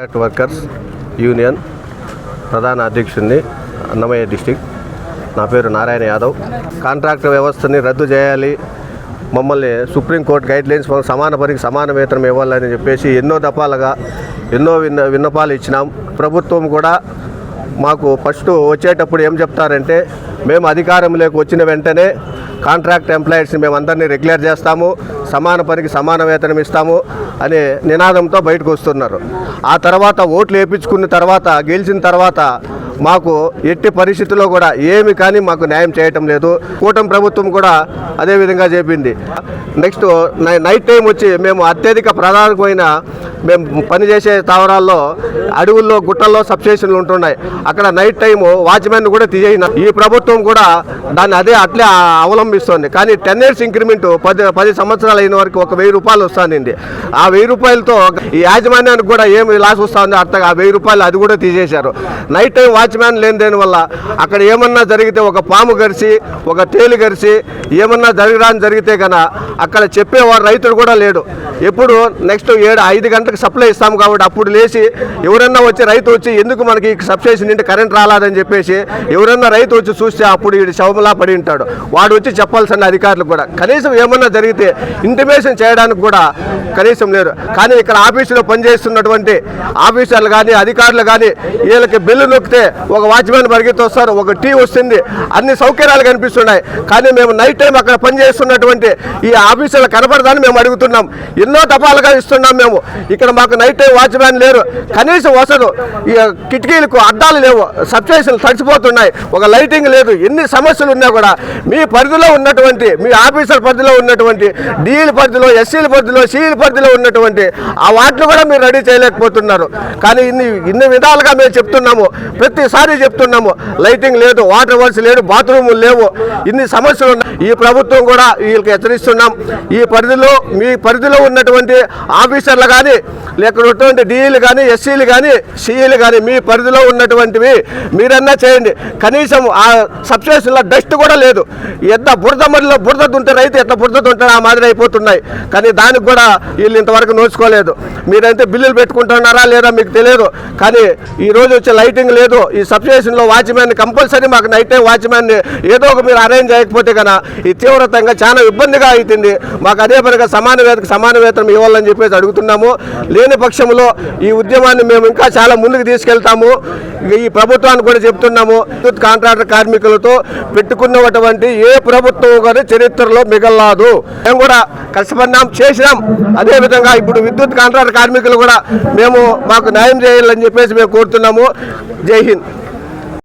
Contract workers union ప్రధాన అధ్యక్షుడిని Annamayya district నా పేరు నారాయణ యాదవ్. కాంట్రాక్ట్ వ్యవస్థని రద్దు చేయాలి. మమ్మల్ని సుప్రీంకోర్టు గైడ్ లైన్స్ సమాన పనికి సమాన వేతనం ఇవ్వాలని చెప్పేసి ఎన్నో దఫాలుగా ఎన్నో విన్న విన్నపాలు ఇచ్చినాం. ప్రభుత్వం కూడా మాకు ఫస్ట్ వచ్చేటప్పుడు ఏం చెప్తారంటే మేము అధికారంలోకి వచ్చిన వెంటనే కాంట్రాక్ట్ ఎంప్లాయీస్ని మేము అందరినీ రెగ్యులర్ చేస్తాము సమాన పనికి సమాన వేతనం ఇస్తాము అనే నినాదంతో బయటకు వస్తున్నారు. ఆ తర్వాత ఓట్లు వేయించుకున్న తర్వాత గెలిచిన తర్వాత మాకు ఎట్టి పరిస్థితుల్లో కూడా ఏమి కానీ మాకు న్యాయం చేయటం లేదు. కూటమి ప్రభుత్వం కూడా అదే విధంగా చెప్పింది. నెక్స్ట్ నైట్ టైం వచ్చి మేము అత్యధిక ప్రధానమైన మేము పనిచేసే స్థావరాల్లో అడవుల్లో గుట్టల్లో సబ్స్టేషన్లు ఉంటున్నాయి. అక్కడ నైట్ టైం వాచ్మెన్ కూడా తీయన ఈ ప్రభుత్వం కూడా దాన్ని అదే అట్లే అవలంబిస్తుంది. కానీ టెన్ ఇయర్స్ ఇంక్రిమెంట్ పది పది సంవత్సరాలు అయిన వరకు ఒక వెయ్యి రూపాయలు వస్తుంది. ఆ వెయ్యి రూపాయలతో ఈ యాజమాన్యానికి కూడా ఏమి లాస్ వస్తుంది అర్థం ఆ వెయ్యి రూపాయలు అది కూడా తీసేశారు. నైట్ టైం వాచ్మ్యాన్ లేని దేని వల్ల అక్కడ ఏమన్నా జరిగితే ఒక పాము గరిసి ఒక తేలు గరిసి ఏమన్నా జరగడానికి జరిగితే కనుక అక్కడ చెప్పేవారు రైతుడు కూడా లేడు. ఎప్పుడు నెక్స్ట్ ఏడు ఐదు గంటలకు సప్లై ఇస్తాం కాబట్టి అప్పుడు లేచి ఎవరన్నా వచ్చి రైతు వచ్చి ఎందుకు మనకి సబ్స్టేషన్ నుండి కరెంట్ రాలేదని చెప్పేసి ఎవరన్నా రైతు వచ్చి చూస్తే అప్పుడు వీడు శవమలా పడి ఉంటాడు. వాడు వచ్చి చెప్పాల్సిన అధికారులు కూడా. కనీసం ఏమన్నా జరిగితే ఇంటిమేషన్ చేయడానికి కూడా కనీసం లేరు. కానీ ఇక్కడ ఆఫీసులో పనిచేస్తున్నటువంటి ఆఫీసర్లు కానీ అధికారులు కానీ వీళ్ళకి బిల్లు నొక్కితే ఒక వాచ్మెన్ పరిగెత్తి వస్తారు ఒక టీ వస్తుంది అన్ని సౌకర్యాలు కనిపిస్తున్నాయి. కానీ మేము నైట్ టైం అక్కడ పనిచేస్తున్నటువంటి ఈ ఆఫీసర్లు కనపడదని మేము అడుగుతున్నాం. ఎన్నో తపాలుగా ఇస్తున్నాం మేము. ఇక్కడ మాకు నైట్ టైం వాచ్మెన్ లేరు. కనీసం వసదు ఈ కిటికీలకు అద్దాలు లేవు. సబ్స్టేషన్లు తడిచిపోతున్నాయి ఒక లైటింగ్ లేదు. ఎన్ని సమస్యలు ఉన్నా కూడా మీ పరిధిలో ఉన్నటువంటి మీ ఆఫీసర్ పరిధిలో ఉన్నటువంటి డీఎల్ పరిధిలో ఎస్సీల పరిధిలో సిఈల పరిధిలో ఉన్నటువంటి ఆ వాటిని కూడా మీరు రెడీ చేయలేకపోతున్నారు. కానీ ఇన్ని ఇన్ని విధాలుగా మేము చెప్తున్నాము. ప్రతి ప్రతిసారి చెప్తున్నాము లైటింగ్ లేదు వాటర్ వర్క్స్ లేదు బాత్రూములు లేవు ఇన్ని సమస్యలు ఉన్నాయి ఈ ప్రభుత్వం కూడా వీళ్ళకి హెచ్చరిస్తున్నాం. ఈ పరిధిలో మీ పరిధిలో ఉన్నటువంటి ఆఫీసర్లు కానీ లేకపోతే డిఈలు కానీ ఎస్సీలు కానీ సిఈలు కానీ మీ పరిధిలో ఉన్నటువంటివి మీరన్నా చేయండి. కనీసం ఆ సబ్స్టేషన్లో డస్ట్ కూడా లేదు. ఎంత బురద మడిలో బురద తుంటే రైతు ఎంత బురద తుంటారో ఆ మాదిరి అయిపోతున్నాయి. కానీ దానికి కూడా వీళ్ళు ఇంతవరకు నోచుకోలేదు. మీరైతే బిల్లులు పెట్టుకుంటున్నారా లేదా మీకు తెలియదు. కానీ ఈ రోజు వచ్చే లైటింగ్ లేదు ఈ సబ్స్టేషన్లో వాచ్మ్యాన్ కంపల్సరీ మాకు నైట్ టైం వాచ్మ్యాన్ ఏదో ఒక మీరు అరేంజ్ చేయకపోతే కదా ఈ తీవ్రతంగా చాలా ఇబ్బందిగా అవుతుంది మాకు అదే పనిగా సమాన వేతకు సమాన వేతనం ఇవ్వాలని చెప్పేసి అడుగుతున్నాము. లేని పక్షంలో ఈ ఉద్యమాన్ని మేము ఇంకా చాలా ముందుకు తీసుకెళ్తాము. ఈ ప్రభుత్వాన్ని కూడా చెప్తున్నాము విద్యుత్ కాంట్రాక్టర్ కార్మికులతో పెట్టుకున్నటువంటి ఏ ప్రభుత్వం కూడా చరిత్రలో మిగల్లాదు. మేము కూడా కష్టపడినాం చేసినాం. అదే విధంగా ఇప్పుడు విద్యుత్ కాంట్రాక్టర్ కార్మికులు కూడా మేము మాకు న్యాయం చేయాలని చెప్పేసి మేము కోరుతున్నాము. జై హింద్.